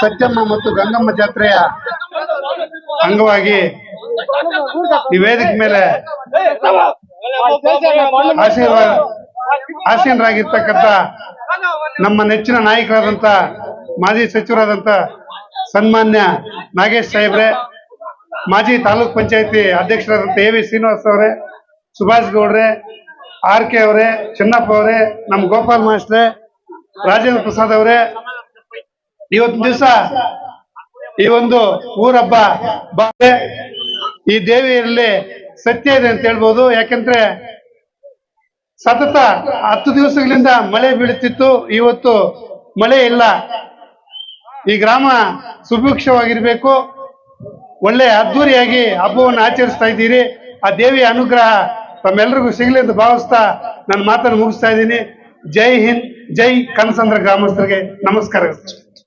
ಸತ್ಯಮ್ಮ ಮತ್ತು ಗಂಗಮ್ಮ ಜಾತ್ರೆಯ ಅಂಗವಾಗಿ ಈ ವೇದಿಕೆ ಮೇಲೆ ಆಶೀರ್ವಾದ ಆಸೀನರಾಗಿರ್ತಕ್ಕಂಥ ನಮ್ಮ ನೆಚ್ಚಿನ ನಾಯಕರಾದಂತ ಮಾಜಿ ಸಚಿವರಾದಂತ ಸನ್ಮಾನ್ಯ ನಾಗೇಶ್ ಸಾಹೇಬ್ರೆ, ಮಾಜಿ ತಾಲೂಕ್ ಪಂಚಾಯತಿ ಅಧ್ಯಕ್ಷರಾದಂತ ಎ ವಿ ಶ್ರೀನಿವಾಸ್ ಅವರೇ, ಸುಭಾಷ್ ಗೌಡ್ರೆ, ಆರ್ ಕೆ ಅವರೇ, ಚೆನ್ನಪ್ಪ ಅವರೇ, ನಮ್ಮ ಗೋಪಾಲ್ ಮಾಸ್ಟ್ರೆ, ರಾಜೇಂದ್ರ ಪ್ರಸಾದ್ ಅವರೇ ಇವತ್ತಿನ ದಿವಸ ಈ ಒಂದು ಊರಬ್ಬ ಬಾಳೆ ಈ ದೇವಿಯಲ್ಲಿ ಸತ್ಯ ಇದೆ ಅಂತ ಹೇಳ್ಬೋದು. ಯಾಕಂದ್ರೆ ಸತತ ಹತ್ತು ದಿವಸಗಳಿಂದ ಮಳೆ ಬೀಳುತ್ತಿತ್ತು. ಇವತ್ತು ಮಳೆ ಇಲ್ಲ. ಈ ಗ್ರಾಮ ಸುಭಿಕ್ಷವಾಗಿರ್ಬೇಕು. ಒಳ್ಳೆ ಅದ್ದೂರಿಯಾಗಿ ಹಬ್ಬವನ್ನು ಆಚರಿಸ್ತಾ ಇದ್ದೀರಿ. ಆ ದೇವಿಯ ಅನುಗ್ರಹ ತಮ್ಮೆಲ್ಲರಿಗೂ ಸಿಗಲಿ ಅಂತ ಭಾವಿಸ್ತಾ ನನ್ನ ಮಾತನ್ನು ಮುಗಿಸ್ತಾ ಇದ್ದೀನಿ. ಜೈ ಹಿಂದ್, ಜೈ ಕನಸಂದ್ರ ಗ್ರಾಮಸ್ಥರಿಗೆ ನಮಸ್ಕಾರಗಳು